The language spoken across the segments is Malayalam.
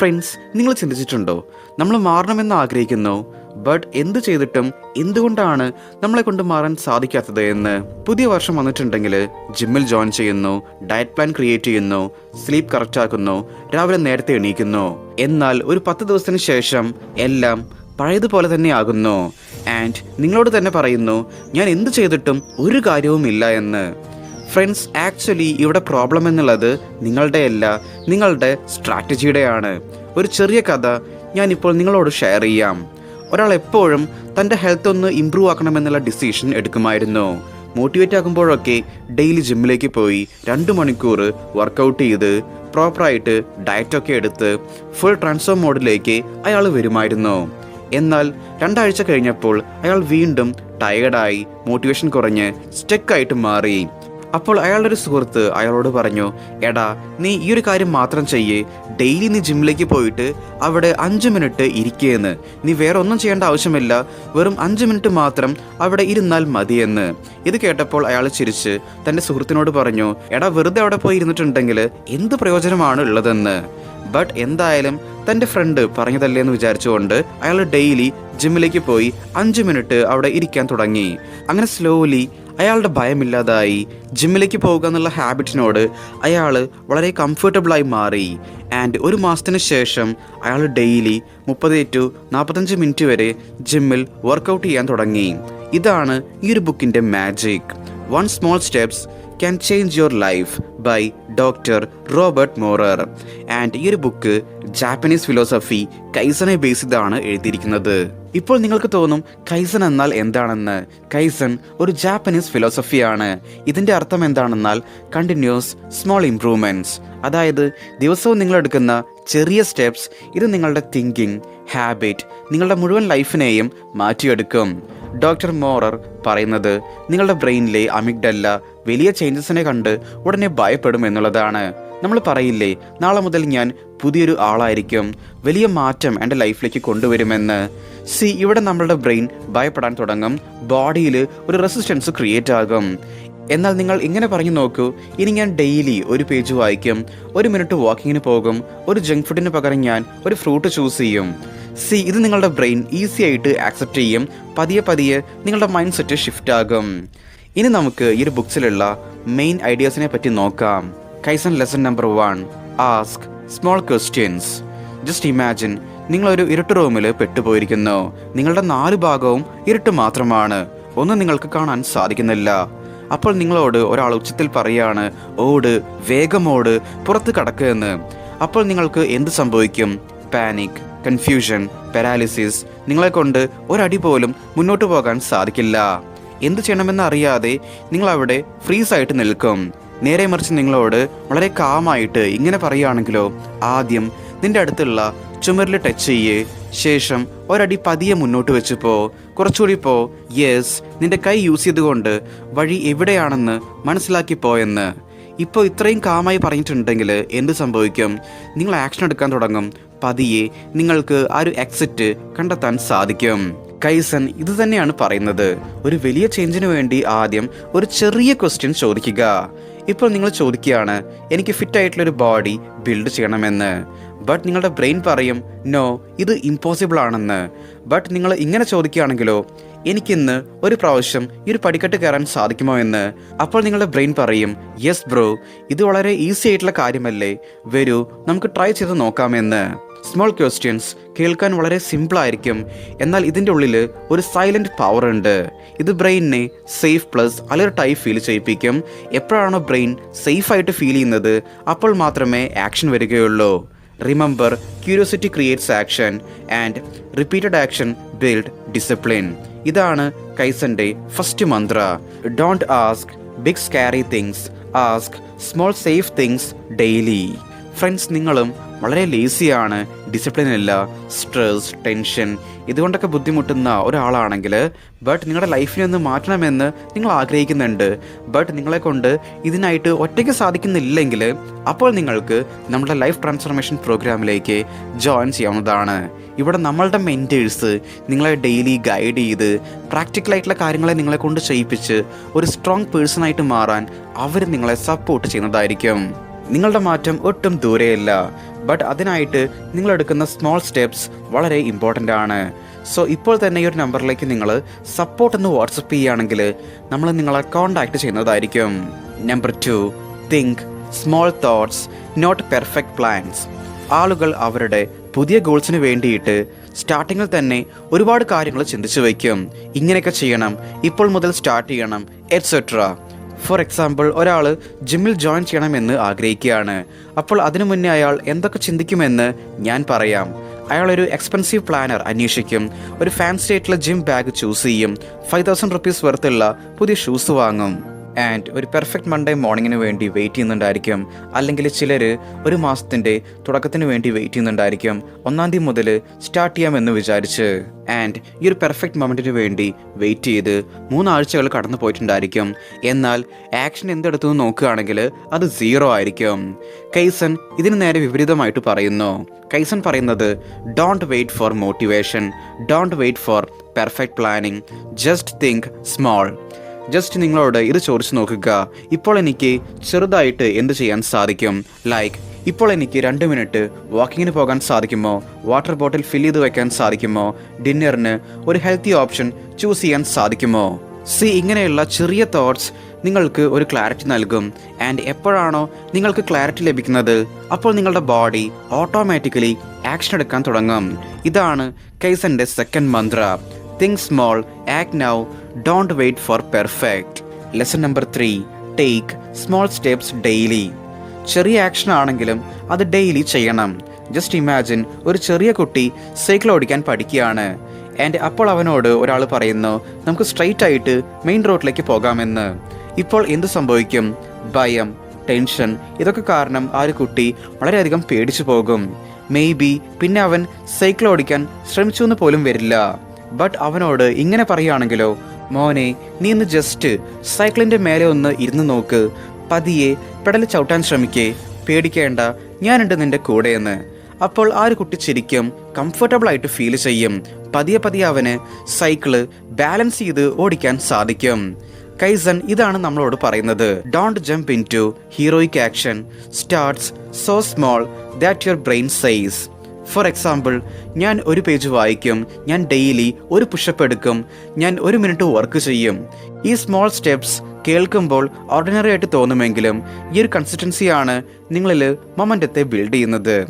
ഫ്രണ്ട്സ് നിങ്ങൾ ചിന്തിച്ചിട്ടുണ്ടോ? നമ്മൾ മാറണമെന്ന് ആഗ്രഹിക്കുന്നു ബട്ട് എന്ത് ചെയ്തിട്ടും എന്തുകൊണ്ടാണ് നമ്മളെ കൊണ്ട് മാറാൻ സാധിക്കാത്തത് എന്ന്? പുതിയ വർഷം വന്നിട്ടുണ്ടെങ്കിൽ ജിമ്മിൽ ജോയിൻ ചെയ്യുന്നു ഡയറ്റ് പ്ലാൻ ക്രിയേറ്റ് ചെയ്യുന്നു സ്ലീപ്പ് കറക്റ്റ് ആക്കുന്നു രാവിലെ നേരത്തെ എണീക്കുന്നു. എന്നാൽ ഒരു പത്ത് ദിവസത്തിന് ശേഷം എല്ലാം പഴയതുപോലെ തന്നെ ആകുന്നു. ആൻഡ് നിങ്ങളോട് തന്നെ പറയുന്നു ഞാൻ എന്ത് ചെയ്തിട്ടും ഒരു കാര്യവുമില്ല എന്ന്. ഫ്രണ്ട്സ് ആക്ച്വലി ഇവിടെ പ്രോബ്ലം എന്നുള്ളത് നിങ്ങളുടെയല്ല നിങ്ങളുടെ സ്ട്രാറ്റജിയുടെയാണ് ഒരു ചെറിയ കഥ ഞാനിപ്പോൾ നിങ്ങളോട് ഷെയർ ചെയ്യാം. ഒരാൾ എപ്പോഴും തന്റെ ഹെൽത്ത് ഒന്ന് ഇമ്പ്രൂവ് ആക്കണമെന്നുള്ള ഡിസിഷൻ എടുക്കുമായിരുന്നു. മോട്ടിവേറ്റ് ആകുമ്പോഴൊക്കെ ഡെയിലി ജിമ്മിലേക്ക് പോയി രണ്ട് മണിക്കൂർ വർക്കൗട്ട് ചെയ്ത് പ്രോപ്പറായിട്ട് ഡയറ്റൊക്കെ എടുത്ത് ഫുൾ ട്രാൻസ്ഫോം മോഡിലേക്ക് അയാൾ വരുമായിരുന്നു. എന്നാൽ രണ്ടാഴ്ച കഴിഞ്ഞപ്പോൾ അയാൾ വീണ്ടും ടയേർഡായി മോട്ടിവേഷൻ കുറഞ്ഞ് സ്റ്റെക്കായിട്ട് മാറി. അപ്പോൾ അയാളുടെ ഒരു സുഹൃത്ത് അയാളോട് പറഞ്ഞു എടാ നീ ഈ ഒരു കാര്യം മാത്രം ചെയ്യേ. ഡെയിലി നീ ജിമ്മിലേക്ക് പോയിട്ട് അവിടെ അഞ്ച് മിനിറ്റ് ഇരിക്കുകയെന്ന് നീ വേറെ ഒന്നും ചെയ്യേണ്ട ആവശ്യമില്ല. വെറും അഞ്ച് മിനിറ്റ് മാത്രം അവിടെ ഇരുന്നാൽ മതിയെന്ന്. ഇത് കേട്ടപ്പോൾ അയാൾ ചിരിച്ച് തന്റെ സുഹൃത്തിനോട് പറഞ്ഞു എടാ വെറുതെ അവിടെ പോയി ഇരുന്നിട്ടുണ്ടെങ്കിൽ എന്ത് പ്രയോജനമാണ് ഉള്ളതെന്ന്? ബട്ട് എന്തായാലും തന്റെ ഫ്രണ്ട് പറഞ്ഞതല്ലേ എന്ന് വിചാരിച്ചുകൊണ്ട് അയാൾ ഡെയിലി ജിമ്മിലേക്ക് പോയി അഞ്ച് മിനിറ്റ് അവിടെ ഇരിക്കാൻ തുടങ്ങി. അങ്ങനെ സ്ലോലി അയാളുടെ ഭയമില്ലാതായി ജിമ്മിലേക്ക് പോകുക എന്നുള്ള ഹാബിറ്റിനോട് അയാൾ വളരെ കംഫർട്ടബിളായി മാറി. ആൻഡ് ഒരു മാസത്തിന് ശേഷം അയാൾ ഡെയിലി മുപ്പത് ടു നാൽപ്പത്തഞ്ച് മിനിറ്റ് വരെ ജിമ്മിൽ വർക്കൗട്ട് ചെയ്യാൻ തുടങ്ങി. ഇതാണ് ഈ ഒരു ബുക്കിന്റെ magic one small steps can change your life by doctor Robert Maurer and ഈ ഒരു ബുക്ക് ജാപ്പനീസ് ഫിലോസഫി കൈസനെ ബേസ് ചെയ്താണ് എഴുതിയിരിക്കുന്നത്. ഇപ്പോൾ നിങ്ങൾക്ക് തോന്നും കൈസൺ എന്നാൽ എന്താണെന്ന്. കൈസൺ ഒരു ജാപ്പനീസ് ഫിലോസഫിയാണ്. ഇതിന്റെ അർത്ഥം എന്താണെന്നാൽ കണ്ടിന്യൂസ് സ്മോൾ ഇംപ്രൂവ്മെന്റ്സ് അതായത് ദിവസവും നിങ്ങളെടുക്കുന്ന ചെറിയ സ്റ്റെപ്സ് ഇത് നിങ്ങളുടെ തിങ്കിങ് ഹാബിറ്റ് നിങ്ങളുടെ മുഴുവൻ ലൈഫിനെയും മാറ്റിയെടുക്കും. ഡോക്ടർ മോറർ പറയുന്നത് നിങ്ങളുടെ ബ്രെയിനിലെ അമിഗ്ഡല്ല വലിയ ചേഞ്ചസിനെ കണ്ട് ഉടനെ ഭയപ്പെടും എന്നുള്ളതാണ്. നമ്മൾ പറയില്ലേ നാളെ മുതൽ ഞാൻ പുതിയൊരു ആളായിരിക്കും വലിയ മാറ്റം എന്റെ ലൈഫിലേക്ക് കൊണ്ടുവരുമെന്ന്. സി ഇവിടെ നമ്മളുടെ ബ്രെയിൻ ഭയപ്പെടാൻ തുടങ്ങും ബോഡിയിൽ ഒരു റെസിസ്റ്റൻസ് ക്രിയേറ്റ് ആകും. എന്നാൽ നിങ്ങൾ ഇങ്ങനെ പറഞ്ഞു നോക്കൂ ഇനി ഞാൻ ഡെയിലി ഒരു പേജ് വായിക്കും ഒരു മിനിറ്റ് വാക്കിങ്ങിന് പോകും ഒരു ജങ്ക് ഫുഡിന് പകരം ഞാൻ ഒരു ഫ്രൂട്ട് ചൂസ് ചെയ്യും. സി ഇത് നിങ്ങളുടെ ബ്രെയിൻ ഈസി ആയിട്ട് ആക്സെപ്റ്റ് ചെയ്യും പതിയെ പതിയെ നിങ്ങളുടെ മൈൻഡ് സെറ്റ് ഷിഫ്റ്റ് ആകും. ഇനി നമുക്ക് ഈ ഒരു ബുക്സിലുള്ള മെയിൻ ഐഡിയാസിനെ പറ്റി നോക്കാം. Kaizen lesson number one ask small questions. Just imagine നിങ്ങളൊരു ഇരുട്ട് റൂമിൽ പെട്ടുപോയിരിക്കുന്നു. നിങ്ങളുടെ നാല് ഭാഗവും ഇരുട്ട് മാത്രമാണ്. ഒന്നും നിങ്ങൾക്ക് കാണാൻ സാധിക്കുന്നില്ല. അപ്പോൾ നിങ്ങളോട് ഒരാൾ ഉച്ചത്തിൽ പറയാണ് ഓട് വേഗമോട് പുറത്ത് കടക്കുക അപ്പോൾ നിങ്ങൾക്ക് എന്ത് സംഭവിക്കും? പാനിക് കൺഫ്യൂഷൻ പാരാലിസിസ് നിങ്ങളെ കൊണ്ട് ഒരടി പോലും മുന്നോട്ട് പോകാൻ സാധിക്കില്ല. എന്ത് ചെയ്യണമെന്ന് അറിയാതെ നിങ്ങൾ അവിടെ ഫ്രീസ് ആയിട്ട് നിൽക്കും. നേരെ മറിച്ച് നിങ്ങളോട് വളരെ കാമായിട്ട് ഇങ്ങനെ പറയുകയാണെങ്കിലോ ആദ്യം നിന്റെ അടുത്തുള്ള ചുമരിൽ ടച്ച് ചെയ്യേ ശേഷം ഒരടി പതിയെ മുന്നോട്ട് വെച്ച് പോ. കുറച്ചുകൂടി പോ. യെസ് നിന്റെ കൈ യൂസ് ചെയ്തുകൊണ്ട് വഴി എവിടെയാണെന്ന് മനസ്സിലാക്കി പോയെന്ന് ഇപ്പോൾ ഇത്രയും കാമായി പറഞ്ഞിട്ടുണ്ടെങ്കിൽ എന്ത് സംഭവിക്കും? നിങ്ങൾ ആക്ഷൻ എടുക്കാൻ തുടങ്ങും. പതിയെ നിങ്ങൾക്ക് ആ ഒരു എക്സിറ്റ് കണ്ടെത്താൻ സാധിക്കും. കൈസൺ ഇത് തന്നെയാണ് പറയുന്നത്. ഒരു വലിയ ചേഞ്ചിന് വേണ്ടി ആദ്യം ഒരു ചെറിയ ക്വസ്റ്റ്യൻ ചോദിക്കുക. ഇപ്പോൾ നിങ്ങൾ ചോദിക്കുകയാണ് എനിക്ക് ഫിറ്റ് ആയിട്ടുള്ള ഒരു ബോഡി ബിൽഡ് ചെയ്യണമെന്ന്. ബട്ട് നിങ്ങളുടെ ബ്രെയിൻ പറയും നോ ഇത് ഇമ്പോസിബിൾ ആണെന്ന്. ബട്ട് നിങ്ങൾ ഇങ്ങനെ ചോദിക്കുകയാണെങ്കിലോ എനിക്കിന്ന് ഒരു പ്രാവശ്യം ഈ ഒരു പടിക്കെട്ട് കയറാൻ സാധിക്കുമോ എന്ന്? അപ്പോൾ നിങ്ങളുടെ ബ്രെയിൻ പറയും യെസ് ബ്രോ ഇത് വളരെ ഈസി ആയിട്ടുള്ള കാര്യമല്ലേ. വരൂ നമുക്ക് ട്രൈ ചെയ്ത് നോക്കാമെന്ന്. സ്മോൾ ക്വസ്റ്റ്യൻസ് കേൾക്കാൻ വളരെ സിമ്പിളായിരിക്കും എന്നാൽ ഇതിന്റെ ഉള്ളിൽ ഒരു സൈലന്റ് പവർ ഉണ്ട്. ഇത് ബ്രെയിനിനെ സേഫ് പ്ലസ് അലർട്ടായി ഫീൽ ചെയ്യിപ്പിക്കും. എപ്പോഴാണോ ബ്രെയിൻ സേഫായിട്ട് ഫീൽ ചെയ്യുന്നത് അപ്പോൾ മാത്രമേ ആക്ഷൻ വരികയുള്ളൂ. Remember curiosity creates action and repeated action build discipline ഇതാണ് കൈസന്റെ first mantra don't ask big scary things ask small safe things daily friends നിങ്ങളും വളരെ ലേസിയാണ് ഡിസിപ്ലിൻ ഇല്ല സ്ട്രെസ് ടെൻഷൻ ഇതുകൊണ്ടൊക്കെ ബുദ്ധിമുട്ടുന്ന ഒരാളാണെങ്കിൽ ബട്ട് നിങ്ങളുടെ ലൈഫിനെ ഒന്ന് മാറ്റണമെന്ന് നിങ്ങൾ ആഗ്രഹിക്കുന്നുണ്ട്. ബട്ട് നിങ്ങളെ കൊണ്ട് ഇതിനായിട്ട് ഒറ്റയ്ക്ക് സാധിക്കുന്നില്ലെങ്കിൽ അപ്പോൾ നിങ്ങൾക്ക് നമ്മുടെ ലൈഫ് ട്രാൻസ്ഫോർമേഷൻ പ്രോഗ്രാമിലേക്ക് ജോയിൻ ചെയ്യാവുന്നതാണ്. ഇവിടെ നമ്മളുടെ മെന്റേഴ്സ് നിങ്ങളെ ഡെയിലി ഗൈഡ് ചെയ്ത് പ്രാക്ടിക്കലായിട്ടുള്ള കാര്യങ്ങളെ നിങ്ങളെ കൊണ്ട് ചെയ്യിപ്പിച്ച് ഒരു സ്ട്രോങ് പേഴ്സണായിട്ട് മാറാൻ അവർ നിങ്ങളെ സപ്പോർട്ട് ചെയ്യുന്നതായിരിക്കും. നിങ്ങളുടെ മാറ്റം ഒട്ടും ദൂരെയല്ല. ബട്ട് അതിനായിട്ട് നിങ്ങൾ എടുക്കുന്ന സ്മോൾ സ്റ്റെപ്സ് വളരെ ഇമ്പോർട്ടന്റ് ആണ്. സോ ഇപ്പോൾ തന്നെ ഈ ഒരു നമ്പറിലേക്ക് നിങ്ങൾ സപ്പോർട്ട് എന്ന് വാട്സപ്പ് ചെയ്യുകയാണെങ്കിൽ നമ്മൾ നിങ്ങളെ കോൺടാക്ട് ചെയ്യുന്നതായിരിക്കും. Number two think small thoughts not perfect plans ആളുകൾ അവരുടെ പുതിയ ഗോൾസിന് വേണ്ടിയിട്ട് സ്റ്റാർട്ടിങ്ങിൽ തന്നെ ഒരുപാട് കാര്യങ്ങൾ ചിന്തിച്ചു വയ്ക്കും. ഇങ്ങനെയൊക്കെ ചെയ്യണം. ഇപ്പോൾ മുതൽ സ്റ്റാർട്ട് ചെയ്യണം എറ്റ്സെട്ര ഫോർ എക്സാമ്പിൾ ഒരാൾ ജിമ്മിൽ ജോയിൻ ചെയ്യണമെന്ന് ആഗ്രഹിക്കുകയാണ്. അപ്പോൾ അതിനു മുന്നേ അയാൾ എന്തൊക്കെ ചിന്തിക്കുമെന്ന് ഞാൻ പറയാം. അയാൾ ഒരു എക്സ്പെൻസീവ് പ്ലാനർ അന്വേഷിക്കും. ഒരു ഫാൻസി ആയിട്ടുള്ള ജിം ബാഗ് ചൂസ് ചെയ്യും. ഫൈവ് തൗസൻഡ് റുപ്പീസ് വർത്തുള്ള പുതിയ ഷൂസ് വാങ്ങും. ആൻഡ് ഒരു പെർഫെക്റ്റ് മൺഡേ മോർണിംഗിന് വേണ്ടി വെയിറ്റ് ചെയ്യുന്നുണ്ടായിരിക്കും. അല്ലെങ്കിൽ ചിലർ ഒരു മാസത്തിന്റെ തുടക്കത്തിന് വേണ്ടി വെയിറ്റ് ചെയ്യുന്നുണ്ടായിരിക്കും. ഒന്നാം തീയതി മുതൽ സ്റ്റാർട്ട് ചെയ്യാമെന്ന് വിചാരിച്ച്. ആൻഡ് ഈ ഒരു പെർഫെക്റ്റ് മൊമെന്റിന് വേണ്ടി വെയിറ്റ് ചെയ്ത് മൂന്നാഴ്ചകൾ കടന്നു പോയിട്ടുണ്ടായിരിക്കും. എന്നാൽ ആക്ഷൻ എന്തെടുത്തു നോക്കുകയാണെങ്കിൽ അത് സീറോ ആയിരിക്കും. കൈസൺ ഇതിന് നേരെ വിപരീതമായിട്ട് പറയുന്നു. കൈസൺ പറയുന്നത് don't wait for motivation don't wait for perfect planning just think small just നിങ്ങളോട് ഇത് ചോദിച്ചു നോക്കുക. ഇപ്പോൾ എനിക്ക് ചെറുതായിട്ട് എന്ത് ചെയ്യാൻ സാധിക്കും? ലൈക്ക് ഇപ്പോൾ എനിക്ക് രണ്ട് മിനിറ്റ് വാക്കിങ്ങിന് പോകാൻ സാധിക്കുമോ? വാട്ടർ ബോട്ടിൽ ഫിൽ ചെയ്ത് വെക്കാൻ സാധിക്കുമോ? ഡിന്നറിന് ഒരു ഹെൽത്തി ഓപ്ഷൻ ചൂസ് ചെയ്യാൻ സാധിക്കുമോ? സി ഇങ്ങനെയുള്ള ചെറിയ തോട്ട്സ് നിങ്ങൾക്ക് ഒരു ക്ലാരിറ്റി നൽകും. ആൻഡ് എപ്പോഴാണോ നിങ്ങൾക്ക് ക്ലാരിറ്റി ലഭിക്കുന്നത് അപ്പോൾ നിങ്ങളുടെ ബോഡി ഓട്ടോമാറ്റിക്കലി ആക്ഷൻ എടുക്കാൻ തുടങ്ങും. ഇതാണ് കൈസന്റെ second mantra think small act now don't wait for perfect lesson number three take small steps daily ചെറിയ ആക്ഷൻ ആണെങ്കിലും അത് ഡെയിലി ചെയ്യണം. ജസ്റ്റ് ഇമാജിൻ ഒരു ചെറിയ കുട്ടി സൈക്കിൾ ഓടിക്കാൻ പഠിക്കുകയാണ്. ആൻഡ് അപ്പോൾ അവനോട് ഒരാൾ പറയുന്നു നമുക്ക് സ്ട്രൈറ്റ് ആയിട്ട് മെയിൻ റോഡിലേക്ക് പോകാമെന്ന്. ഇപ്പോൾ എന്ത് സംഭവിക്കും? ഭയം ടെൻഷൻ ഇതൊക്കെ കാരണം ആ ഒരു കുട്ടി വളരെയധികം പേടിച്ചു പോകും. മേ ബി പിന്നെ അവൻ സൈക്കിൾ ഓടിക്കാൻ ശ്രമിച്ചു എന്ന് പോലും വരില്ല. ബട്ട് അവനോട് ഇങ്ങനെ പറയുകയാണെങ്കിലോ മോനെ നീ ഇന്ന് ജസ്റ്റ് സൈക്കിളിന്റെ മേലെ ഒന്ന് ഇരുന്ന് നോക്ക്. പതിയെ പെടൽ ചവിട്ടാൻ ശ്രമിക്കേ. പേടിക്കേണ്ട ഞാനുണ്ട് നിന്റെ കൂടെയെന്ന്. അപ്പോൾ ആ ഒരു കുട്ടി ശരിക്കും കംഫർട്ടബിൾ ആയിട്ട് ഫീൽ ചെയ്യും. പതിയെ പതിയെ അവന് സൈക്കിൾ ബാലൻസ് ചെയ്ത് ഓടിക്കാൻ സാധിക്കും. കൈസൺ ഇതാണ് നമ്മളോട് പറയുന്നത്. Don't jump into heroic action starts so small that your brain size for example ഞാൻ ഒരു പേജ് വായിക്കും ഞാൻ ഡെയിലി ഒരു പുഷപ്പ് എടുക്കും ഞാൻ ഒരു മിനിറ്റ് വർക്ക് ചെയ്യും. ഈ സ്മോൾ സ്റ്റെപ്സ് കേൾക്കുമ്പോൾ ഓർഡിനറി ആയിട്ട് തോന്നുമെങ്കിലും ഈ ഒരു കൺസിസ്റ്റൻസിയാണ് നിങ്ങളിൽ മൊമെന്റത്തെ ബിൽഡ് ചെയ്യുന്നത്.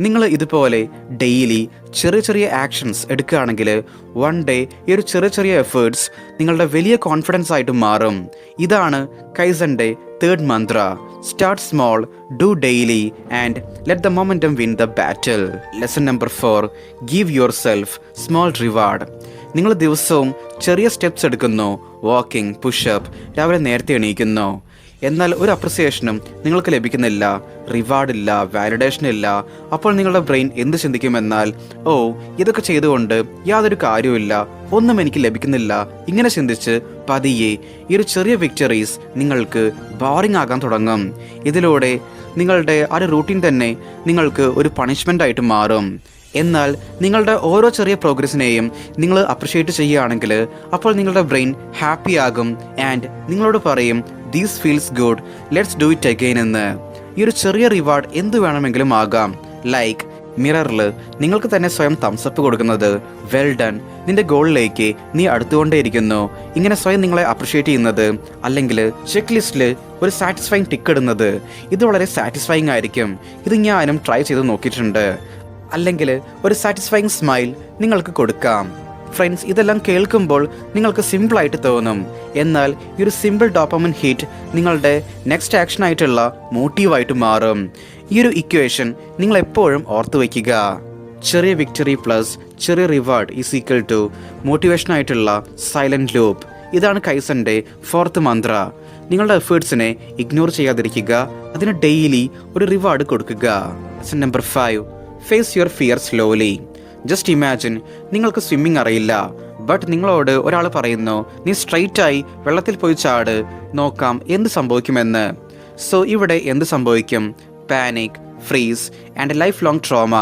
നിങ്ങൾ ഇതുപോലെ ഡെയിലി ചെറിയ ചെറിയ ആക്ഷൻസ് എടുക്കുകയാണെങ്കിൽ വൺ ഡേ ഈ ഒരു ചെറിയ ചെറിയ എഫേർട്സ് നിങ്ങളുടെ വലിയ കോൺഫിഡൻസ് ആയിട്ട് മാറും. ഇതാണ് കൈസന്റെ mantra start small do daily and let the momentum win the battle lesson number four give yourself small reward നിങ്ങൾ ദിവസവും ചെറിയ സ്റ്റെപ്സ് എടുക്കുന്നു. വാക്കിംഗ് പുഷപ്പ് രാവിലെ നേരത്തെ എണീക്കുന്നു. എന്നാൽ ഒരു അപ്രിസിയേഷനും നിങ്ങൾക്ക് ലഭിക്കുന്നില്ല റിവാർഡ് ഇല്ല വാലിഡേഷൻ ഇല്ല. അപ്പോൾ നിങ്ങളുടെ ബ്രെയിൻ എന്ത് ചിന്തിക്കുമെന്നാൽ ഓ ഇതൊക്കെ ചെയ്തുകൊണ്ട് യാതൊരു കാര്യവുമില്ല ഒന്നും എനിക്ക് ലഭിക്കുന്നില്ല. ഇങ്ങനെ ചിന്തിച്ച് പതിയെ ഈ ഒരു ചെറിയ വിക്ടറീസ് നിങ്ങൾക്ക് ബോറിംഗ് ആകാൻ തുടങ്ങും. ഇതിലൂടെ നിങ്ങളുടെ ആ ഒരു റൂട്ടീൻ തന്നെ നിങ്ങൾക്ക് ഒരു പണിഷ്മെന്റ് ആയിട്ട് മാറും. എന്നാൽ നിങ്ങളുടെ ഓരോ ചെറിയ പ്രോഗ്രസ്സിനെയും നിങ്ങൾ അപ്രിഷ്യേറ്റ് ചെയ്യുകയാണെങ്കിൽ അപ്പോൾ നിങ്ങളുടെ ബ്രെയിൻ ഹാപ്പി ആകും ആൻഡ് നിങ്ങളോട് പറയും these feels good let's do it again എന്ന്. ഈ ഒരു ചെറിയ റിവാർഡ് എന്ത് വേണമെങ്കിലും ആകാം. ലൈക്ക് മിററിൽ നിങ്ങൾക്ക് തന്നെ സ്വയം തംസപ്പ് കൊടുക്കുന്നത്. വെൽ ഡൺ നിന്റെ ഗോളിലേക്ക് നീ അടുത്തുകൊണ്ടേയിരിക്കുന്നു. ഇങ്ങനെ സ്വയം നിങ്ങളെ അപ്രിഷ്യേറ്റ് ചെയ്യുന്നത്. അല്ലെങ്കിൽ ചെക്ക് ലിസ്റ്റിൽ ഒരു സാറ്റിസ്ഫൈങ് ടിക്ക് ഇടുന്നത്. ഇത് വളരെ സാറ്റിസ്ഫൈങ് ആയിരിക്കും. ഇത് ഞാനും ട്രൈ ചെയ്ത് നോക്കിയിട്ടുണ്ട്. അല്ലെങ്കിൽ ഒരു സാറ്റിസ്ഫൈങ് സ്മൈൽ നിങ്ങൾക്ക് കൊടുക്കാം. ഫ്രണ്ട്സ് ഇതെല്ലാം കേൾക്കുമ്പോൾ നിങ്ങൾക്ക് സിമ്പിളായിട്ട് തോന്നും. എന്നാൽ ഈ ഒരു സിമ്പിൾ ഡോപ്പമൻ ഹീറ്റ് നിങ്ങളുടെ നെക്സ്റ്റ് ആക്ഷനായിട്ടുള്ള മോട്ടീവായിട്ട് മാറും. ഈ ഒരു ഇക്വേഷൻ നിങ്ങൾ എപ്പോഴും ഓർത്തു വയ്ക്കുക. ചെറിയ വിക്ടറി പ്ലസ് ചെറിയ റിവാർഡ് ഈസ് ഈക്വൽ ടു മോട്ടിവേഷനായിട്ടുള്ള സൈലന്റ് ലൂപ്പ് ഇതാണ് കൈസന്റെ ഫോർത്ത് മന്ത്ര നിങ്ങളുടെ എഫേർട്സിനെ ഇഗ്നോർ ചെയ്യാതിരിക്കുക. അതിന് ഡെയിലി ഒരു റിവാർഡ് കൊടുക്കുക. Number five face your fear slowly just imagine നിങ്ങൾക്ക് സ്വിമ്മിംഗ് അറിയില്ല ബട്ട് നിങ്ങളോട് ഒരാൾ പറയുന്നു നീ സ്ട്രെയിറ്റായി വെള്ളത്തിൽ പോയി ചാട് നോക്കാം എന്ത് സംഭവിക്കുമെന്ന്. സോ ഇവിടെ എന്ത് സംഭവിക്കും? Panic freeze and lifelong trauma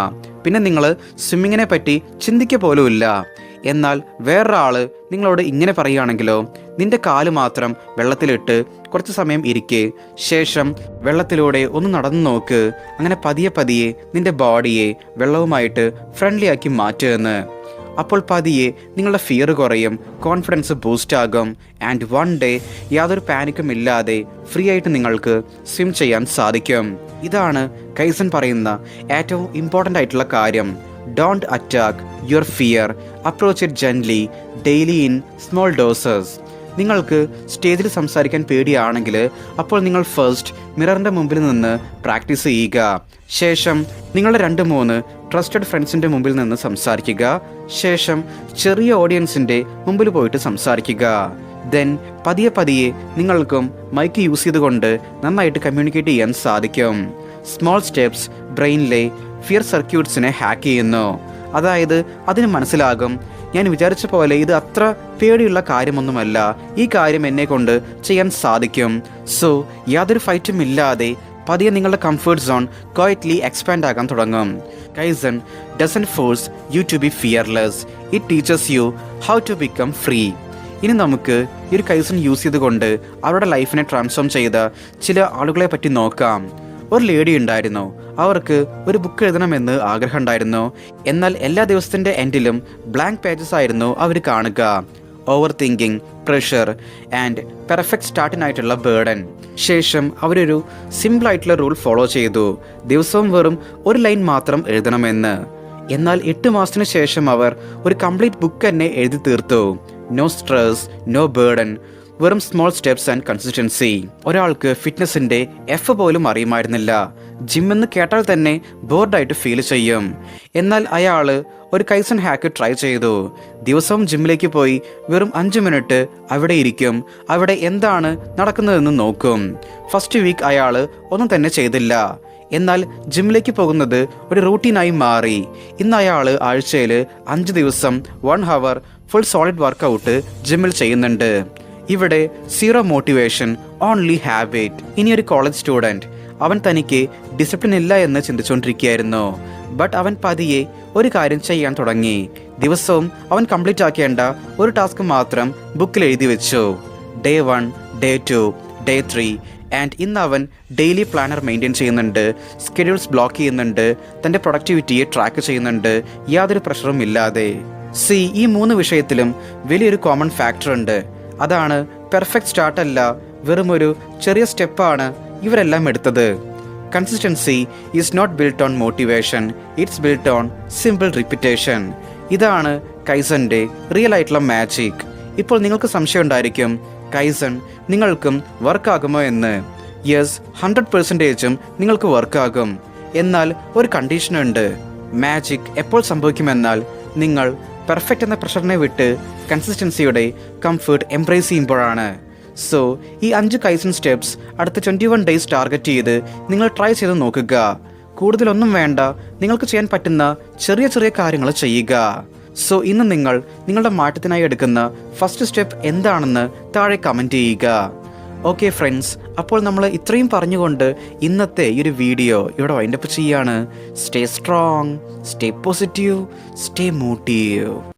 പിന്നെ നിങ്ങൾ സ്വിമ്മിങ്ങിനെ പറ്റി ചിന്തിക്കുക പോലുമില്ല. എന്നാൽ വേറൊരാൾ നിങ്ങളോട് ഇങ്ങനെ പറയുകയാണെങ്കിലോ നിന്റെ കാൽ മാത്രം വെള്ളത്തിലിട്ട് കുറച്ച് സമയം ഇരിക്കെ. ശേഷം വെള്ളത്തിലൂടെ ഒന്ന് നടന്നു നോക്ക്. അങ്ങനെ പതിയെ പതിയെ നിന്റെ ബോഡിയെ വെള്ളവുമായിട്ട് ഫ്രണ്ട്ലി ആക്കി മാറ്റുമെന്ന് അപ്പോൾ പതിയെ നിങ്ങളുടെ ഫിയർ കുറയും കോൺഫിഡൻസ് ബൂസ്റ്റ് ആകും. ആൻഡ് വൺ ഡേ യാതൊരു പാനിക്കും ഇല്ലാതെ ഫ്രീ ആയിട്ട് നിങ്ങൾക്ക് സ്വിം ചെയ്യാൻ സാധിക്കും. ഇതാണ് കൈസൺ പറയുന്ന ഏറ്റവും ഇമ്പോർട്ടന്റ് ആയിട്ടുള്ള കാര്യം. Don't attack your fear approach it gently daily in small doses നിങ്ങൾക്ക് സ്റ്റേജിൽ സംസാരിക്കാൻ പേടിയാണെങ്കിൽ അപ്പോൾ നിങ്ങൾ ഫസ്റ്റ് മിററിന്റെ മുമ്പിൽ നിന്ന് പ്രാക്ടീസ് ചെയ്യുക. ശേഷം നിങ്ങളുടെ രണ്ട് മൂന്ന് ട്രസ്റ്റഡ് ഫ്രണ്ട്സിന്റെ മുമ്പിൽ നിന്ന് സംസാരിക്കുക. ശേഷം ചെറിയ ഓഡിയൻസിന്റെ മുമ്പിൽ പോയിട്ട് സംസാരിക്കുക. ദെൻ പതിയെ പതിയെ നിങ്ങൾക്കും മൈക്ക് യൂസ് ചെയ്തുകൊണ്ട് നന്നായിട്ട് കമ്മ്യൂണിക്കേറ്റ് ചെയ്യാൻ സാധിക്കും. സ്മോൾ സ്റ്റെപ്സ് ബ്രെയിനിലെ ഫിയർ സർക്യൂട്ട്സിനെ ഹാക്ക് ചെയ്യുന്നു. അതായത് അതിന് മനസ്സിലാകും ഞാൻ വിചാരിച്ച പോലെ ഇത് അത്ര പേടിയുള്ള കാര്യമൊന്നുമല്ല. ഈ കാര്യം എന്നെ കൊണ്ട് ചെയ്യാൻ സാധിക്കും. സോ യാതൊരു ഫൈറ്റും ഇല്ലാതെ പതിയെ നിങ്ങളുടെ കംഫർട്ട് സോൺ ക്വയറ്റ്ലി എക്സ്പാൻഡ് ആകാൻ തുടങ്ങും. Kaizen doesn't force you to be fearless it teaches you how to become free ഇനി നമുക്ക് ഈ ഒരു കൈസൺ യൂസ് ചെയ്തുകൊണ്ട് അവരുടെ ലൈഫിനെ ട്രാൻസ്ഫോം ചെയ്ത ചില ആളുകളെ പറ്റി നോക്കാം. ഒരു ലേഡി ഉണ്ടായിരുന്നു. അവർക്ക് ഒരു ബുക്ക് എഴുതണമെന്ന് ആഗ്രഹം ഉണ്ടായിരുന്നു എന്നാൽ എല്ലാ ദിവസത്തിന്റെ എൻഡിലും ബ്ലാങ്ക് പേജസ് ആയിരുന്നു അവർ കാണുക. Overthinking pressure and perfect സ്റ്റാർട്ടിനായിട്ടുള്ള ബേർഡൻ ശേഷം അവരൊരു സിമ്പിൾ ആയിട്ടുള്ള റൂൾ ഫോളോ ചെയ്തു. ദിവസവും വെറും ഒരു ലൈൻ മാത്രം എഴുതണമെന്ന്. എന്നാൽ എട്ട് മാസത്തിന് ശേഷം അവർ ഒരു കംപ്ലീറ്റ് ബുക്ക് തന്നെ എഴുതി തീർത്തു. നോ സ്ട്രെസ് നോ ബേർഡൻ വെറും സ്മോൾ സ്റ്റെപ്സ് ആൻഡ് കൺസിസ്റ്റൻസി ഒരാൾക്ക് ഫിറ്റ്നസിന്റെ എഫ് പോലും അറിയുമായിരുന്നില്ല. ജിം എന്ന് കേട്ടാൽ തന്നെ ബോർഡായിട്ട് ഫീൽ ചെയ്യും. എന്നാൽ അയാൾ ഒരു കൈസൺ ഹാക്ക് ട്രൈ ചെയ്തു. ദിവസവും ജിമ്മിലേക്ക് പോയി വെറും അഞ്ച് മിനിറ്റ് അവിടെ ഇരിക്കും. അവിടെ എന്താണ് നടക്കുന്നതെന്ന് നോക്കും. ഫസ്റ്റ് വീക്ക് അയാൾ ഒന്നും തന്നെ ചെയ്തില്ല. എന്നാൽ ജിമ്മിലേക്ക് പോകുന്നത് ഒരു റൂട്ടീനായി മാറി. ഇന്ന് അയാൾ ആഴ്ചയിൽ അഞ്ച് ദിവസം one hour full solid workout ജിമ്മിൽ ചെയ്യുന്നുണ്ട്. ഇവിടെ സീറോ മോട്ടിവേഷൻ ഓൺലി ഹാബിറ്റ് ഇനി ഒരു കോളേജ് സ്റ്റുഡന്റ് അവൻ തനിക്ക് ഡിസിപ്ലിൻ ഇല്ല എന്ന് ചിന്തിച്ചുകൊണ്ടിരിക്കുകയായിരുന്നു. ബട്ട് അവൻ പതിയെ ഒരു കാര്യം ചെയ്യാൻ തുടങ്ങി. ദിവസവും അവൻ കംപ്ലീറ്റ് ആക്കേണ്ട ഒരു ടാസ്ക് മാത്രം ബുക്കിൽ എഴുതി വെച്ചു. Day one day two day three and ഇന്ന് അവൻ ഡെയിലി പ്ലാനർ മെയിന്റെയിൻ ചെയ്യുന്നുണ്ട് സ്കെഡ്യൂൾസ് ബ്ലോക്ക് ചെയ്യുന്നുണ്ട് തന്റെ പ്രൊഡക്ടിവിറ്റിയെ ട്രാക്ക് ചെയ്യുന്നുണ്ട് യാതൊരു പ്രഷറും ഇല്ലാതെ. സി ഈ മൂന്ന് വിഷയത്തിലും വലിയൊരു കോമൺ ഫാക്ടർ ഉണ്ട്. അതാണ് പെർഫെക്റ്റ് സ്റ്റാർട്ട് അല്ല വെറും ഒരു ചെറിയ സ്റ്റെപ്പാണ് ഇവരെല്ലാം എടുത്തത്. Consistency is not built on motivation it's built on simple repetition ഇതാണ് കൈസന്റെ റിയൽ ആയിട്ടുള്ള മാജിക് ഇപ്പോൾ നിങ്ങൾക്ക് സംശയം ഉണ്ടായിരിക്കും കൈസൺ നിങ്ങൾക്കും വർക്കാകുമോ എന്ന്? യെസ് ഹൺഡ്രഡ് പെർസെന്റേജും നിങ്ങൾക്ക് വർക്കാകും എന്നാൽ ഒരു കണ്ടീഷനുണ്ട് മാജിക് എപ്പോൾ സംഭവിക്കുമെന്നാൽ നിങ്ങൾ പെർഫെക്റ്റ് എന്ന പ്രഷറിനെ വിട്ട് കൺസിസ്റ്റൻസിയുടെ കംഫർട്ട് എംബ്രേസ് ചെയ്യുമ്പോഴാണ്. സോ ഈ അഞ്ച് കൈസൺ സ്റ്റെപ്സ് അടുത്ത ട്വന്റി വൺ ഡേയ്സ് ടാർഗറ്റ് ചെയ്ത് നിങ്ങൾ ട്രൈ ചെയ്ത് നോക്കുക. കൂടുതലൊന്നും വേണ്ട നിങ്ങൾക്ക് ചെയ്യാൻ പറ്റുന്ന ചെറിയ ചെറിയ കാര്യങ്ങൾ ചെയ്യുക. സോ ഇന്ന് നിങ്ങൾ നിങ്ങളുടെ മാറ്റത്തിനായി എടുക്കുന്ന ഫസ്റ്റ് സ്റ്റെപ്പ് എന്താണെന്ന് താഴെ കമന്റ് ചെയ്യുക. ഓക്കെ ഫ്രണ്ട്സ് അപ്പോൾ നമ്മൾ ഇത്രയും പറഞ്ഞുകൊണ്ട് ഇന്നത്തെ ഈ ഒരു വീഡിയോ ഇവിടെ വൈൻഡപ്പ് ചെയ്യാണ് stay strong stay positive stay motive